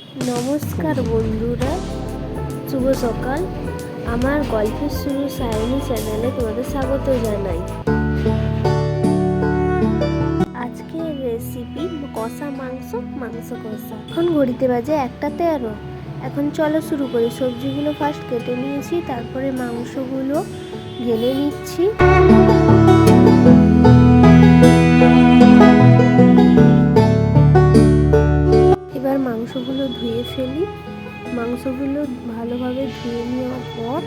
নমস্কার বন্ধুরা, শুভ সকাল। আমার গল্পের শুরু সায়নী চ্যানেলে তোমাদের স্বাগত জানাই। আজকের রেসিপি কষা মাংস মাংস কষা। এখন ঘড়িতে বাজে একটা তেরো। এখন চলো শুরু করি। সবজিগুলো ফার্স্ট কেটে নিয়েছি, তারপরে মাংসগুলো ঢেলে নিচ্ছি। এবার মাংসগুলো ধুয়ে ফেলি। মাংসগুলো ভালোভাবে ধুয়ে নেওয়ার পর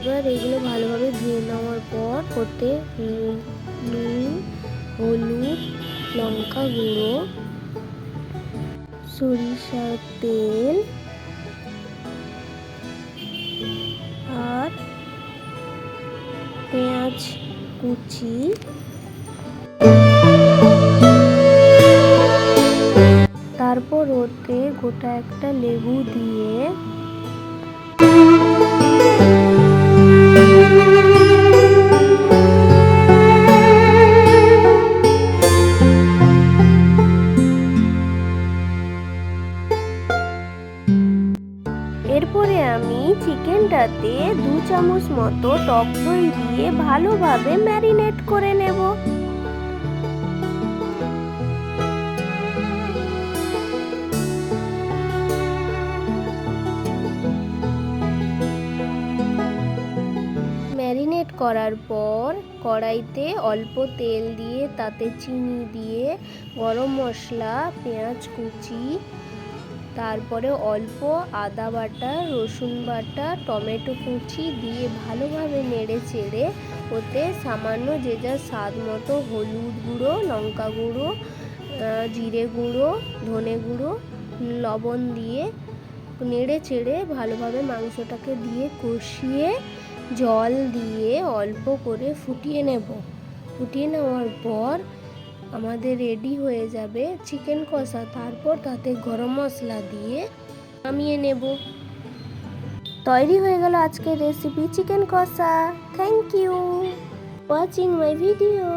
এবার এগুলো ভালোভাবে ধুয়ে নেওয়ার পর নুন নুন, হলুদ লঙ্কা গুঁড়ো সরিষার তেল পেঁয়াজ কুচি। তারপর ওতে গোটা একটা লেবু দিয়ে চিকেনটাতে দু চামচ মতো টক দই দিয়ে ভালোভাবে ম্যারিনেট করে নেব। ম্যারিনেট করার পর কড়াইতে অল্প তেল দিয়ে তাতে চিনি দিয়ে গরম মশলা, পেঁয়াজ কুচি তারপরে অল্প আদা বাটা, রসুন বাটা, টমেটো কুচি দিয়ে ভালোভাবে নেড়ে চেড়ে ওতে সামান্য যে যা স্বাদ মতো হলুদ গুঁড়ো, লঙ্কা গুঁড়ো জিরে গুঁড়ো, ধনে গুঁড়ো, লবণ দিয়ে নেড়ে চেড়ে ভালোভাবে মাংসটাকে দিয়ে কষিয়ে জল দিয়ে অল্প করে ফুটিয়ে নেব। ফুটিয়ে নেওয়ার পর আমাদের রেডি হয়ে যাবে চিকেন কষা। তারপর তাতে গরম মশলা দিয়ে নামিয়ে নেব। তৈরি হয়ে গেল আজকের রেসিপি চিকেন কষা। Thank you watching my video